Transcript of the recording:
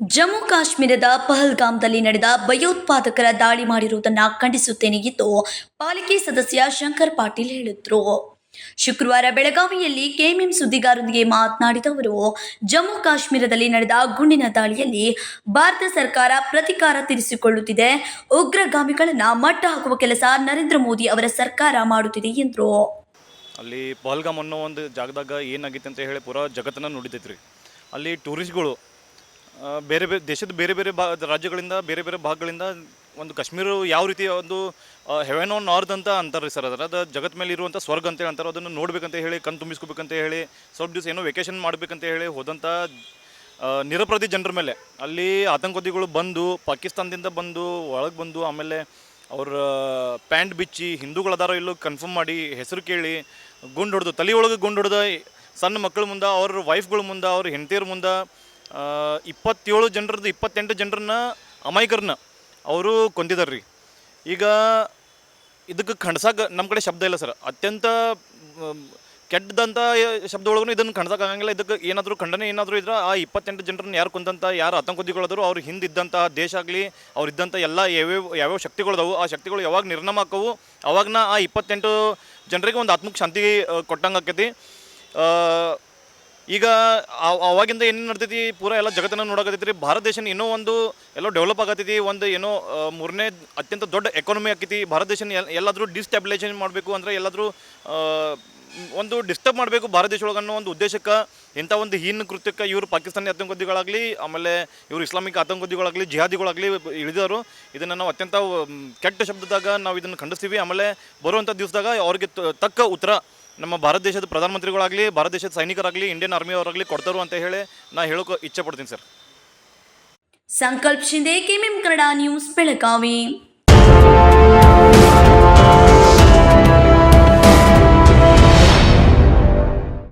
ಜಮ್ಮು ಕಾಶ್ಮೀರದ ಪಹಲ್ಗಾಮ್ದಲ್ಲಿ ನಡೆದ ಭಯೋತ್ಪಾದಕರ ದಾಳಿ ಮಾಡಿರುವುದನ್ನು ಖಂಡಿಸುತ್ತೇನೆ ಎಂದು ಪಾಲಿಕೆ ಸದಸ್ಯ ಶಂಕರ್ ಪಾಟೀಲ್ ಹೇಳಿದರು. ಶುಕ್ರವಾರ ಬೆಳಗಾವಿಯಲ್ಲಿ ಕೆಎಂಎಂ ಸುದ್ದಿಗಾರರೊಂದಿಗೆ ಮಾತನಾಡಿದ ಅವರು, ಜಮ್ಮು ಕಾಶ್ಮೀರದಲ್ಲಿ ನಡೆದ ಗುಂಡಿನ ದಾಳಿಯಲ್ಲಿ ಭಾರತ ಸರ್ಕಾರ ಪ್ರತಿಕಾರ ತೀರಿಸಿಕೊಳ್ಳುತ್ತಿದೆ. ಉಗ್ರಗಾಮಿಗಳನ್ನು ಮಟ್ಟ ಹಾಕುವ ಕೆಲಸ ನರೇಂದ್ರ ಮೋದಿ ಅವರ ಸರ್ಕಾರ ಮಾಡುತ್ತಿದೆ ಎಂದರು. ಅಲ್ಲಿ ಪಹಲ್ಗಾಮ್ ಅನ್ನೋ ಒಂದು ಜಾಗದಾಗ ಏನಾಗಿತ್ತು ಅಂತ ಹೇಳಿ ಪೂರಾ ಜಗತ್ತನ್ನು ನೋಡಿದ್ರಿ ಅಲ್ಲಿ ಟೂರಿಸ್ಟ್ಗಳು ಬೇರೆ ಬೇರೆ ದೇಶದ ಬೇರೆ ಬೇರೆ ಭಾ, ರಾಜ್ಯಗಳಿಂದ, ಬೇರೆ ಬೇರೆ ಭಾಗಗಳಿಂದ ಒಂದು ಕಾಶ್ಮೀರ ಯಾವ ರೀತಿ ಒಂದು ಹೆವೆನ್ ಆನ್ ನಾರ್ತ್ ಅಂತ ಅಂತಾರೆ ಸರ್ ಅದರ ಅದು ಜಗತ್ ಮೇಲೆ ಇರುವಂಥ ಸ್ವರ್ಗ ಅಂತೇಳಿ ಅಂತಾರೆ ಅದನ್ನು ನೋಡ್ಬೇಕಂತ ಹೇಳಿ ಕಣ್ ತುಂಬಿಸ್ಕೋಬೇಕಂತ ಹೇಳಿ, ಸ್ವಲ್ಪ ದಿವಸ ಏನೋ ವೆಕೇಷನ್ ಮಾಡಬೇಕಂತ ಹೇಳಿ ಹೋದಂಥ ನಿರಪರಾಧಿ ಜನರ ಮೇಲೆ. ಅಲ್ಲಿ ಆತಂಕವಾದಿಗಳು ಬಂದು, ಪಾಕಿಸ್ತಾನದಿಂದ ಬಂದು, ಒಳಗೆ ಬಂದು, ಆಮೇಲೆ ಅವ್ರ, ಪ್ಯಾಂಟ್ ಬಿಚ್ಚಿ ಹಿಂದೂಗಳದಾರೋ ಇಲ್ಲೋ ಕನ್ಫರ್ಮ್ ಮಾಡಿ, ಹೆಸರು ಕೇಳಿ, ಗುಂಡು ಹೊಡೆದು, ತಲೆ ಒಳಗೆ ಗುಂಡು ಹೊಡೆದ, ಸಣ್ಣ ಮಕ್ಕಳ ಮುಂದೆ, ಅವ್ರ ವೈಫ್ಗಳ ಮುಂದೆ, ಅವ್ರ ಹೆಂಡತಿಯರ ಮುಂದೆ ಇಪ್ಪತ್ತೇಳು ಜನರದ್ದು, ಇಪ್ಪತ್ತೆಂಟು ಜನರನ್ನ ಅಮಾಯಕರನ್ನ ಅವರು ಕೊಂದಿದ್ದಾರೆ ರೀ ಈಗ ಇದಕ್ಕೆ ಖಂಡ್ಸಕ್ಕೆ ನಮ್ಮ ಕಡೆ ಶಬ್ದ ಇಲ್ಲ ಸರ್. ಅತ್ಯಂತ ಕೆಟ್ಟದಂಥ ಶಬ್ದ ಒಳಗೂ ಇದನ್ನು ಖಂಡ್ಸಕ್ಕೆ ಆಗಂಗಿಲ್ಲ. ಇದಕ್ಕೆ ಏನಾದರೂ ಖಂಡನೆ ಏನಾದರೂ ಇದ್ರೆ ಆ ಇಪ್ಪತ್ತೆಂಟು ಜನರನ್ನ ಯಾರು ಕೊಂದಂಥ ಯಾರು ಆತಂಕವಾದಿಗಳಾದರೂ ಅವ್ರು ಹಿಂದಿದ್ದಂಥ ದೇಶ ಆಗಲಿ, ಅವ್ರು ಇದ್ದಂಥ ಎಲ್ಲ ಯಾವ್ಯಾವ ಯಾವ್ಯಾವ ಶಕ್ತಿಗಳದವು ಆ ಶಕ್ತಿಗಳು ಯಾವಾಗ ನಿರ್ನಾಮ ಆಕವು ಅವಾಗನ ಆ ಇಪ್ಪತ್ತೆಂಟು ಜನರಿಗೆ ಒಂದು ಆತ್ಮಕ್ಕೆ ಶಾಂತಿ ಕೊಟ್ಟಂಗೆ ಆಕೈತಿ ಈಗ ಅವಾಗಿಂದ ಏನು ನಡ್ತೈತಿ ಪೂರ ಎಲ್ಲ ಜಗತ್ತನ್ನ ನೋಡಕತ್ತೈತಿ ರೀ ಭಾರತ ದೇಶನ ಇನ್ನೂ ಒಂದು ಎಲ್ಲೋ ಡೆವಲಪ್ ಆಗತ್ತೈತಿ ಒಂದು ಏನೋ ಮೂರನೇ ಅತ್ಯಂತ ದೊಡ್ಡ ಎಕಾನಮಿ ಆಕೈತಿ. ಭಾರತ ದೇಶನ ಎಲ್- ಎಲ್ಲಾದ್ರೂ ಡಿಸ್ಟೆಬಿಲೈಸೇಷನ್ ಮಾಡಬೇಕು ಅಂದ್ರೆ ಎಲ್ಲಾದರೂ ಒಂದು ಡಿಸ್ಟರ್ಬ್ ಮಾಡಬೇಕು ಭಾರತ ದೇಶ ಒಳಗೆ ಅನ್ನೋ ಒಂದು ಉದ್ದೇಶಕ್ಕೆ. ಇಂಥ ಒಂದು ಹೀನ ಕೃತ್ಯಕ್ಕೆ ಇವರು ಪಾಕಿಸ್ತಾನಿ ಆತಂಕವಾದಿಗಳಾಗಲಿ, ಆಮೇಲೆ ಇವರು ಇಸ್ಲಾಮಿಕ್ ಆತಂಕವಾದಿಗಳಾಗಲಿ, ಜಿಹಾದಿಗಳಾಗಲಿ ಇಳಿದವರು ಇದನ್ನು ನಾವು ಅತ್ಯಂತ ಕೆಟ್ಟ ಶಬ್ದದಾಗ ನಾವು ಇದನ್ನು ಖಂಡಿಸ್ತೀವಿ. ಆಮೇಲೆ ಬರುವಂಥ ದಿವಸದಾಗ ಅವ್ರಿಗೆ ತಕ್ಕ ಉತ್ತರ ನಮ್ಮ ಭಾರತ ದೇಶದ ಪ್ರಧಾನಮಂತ್ರಿಗಳಾಗಲಿ, ಭಾರತ ದೇಶದ ಸೈನಿಕರಾಗಲಿ ಇಂಡಿಯನ್ ಆರ್ಮಿ ಅವರಾಗಲಿ ಕೊಡ್ತಾರು ಅಂತ ಹೇಳಿ ನಾ ಹೇಳೋಕೆ ಇಚ್ಛೆ ಪಡ್ತೀನಿ sir. Sankalp Shinde K M M Kannada news, Belagavi.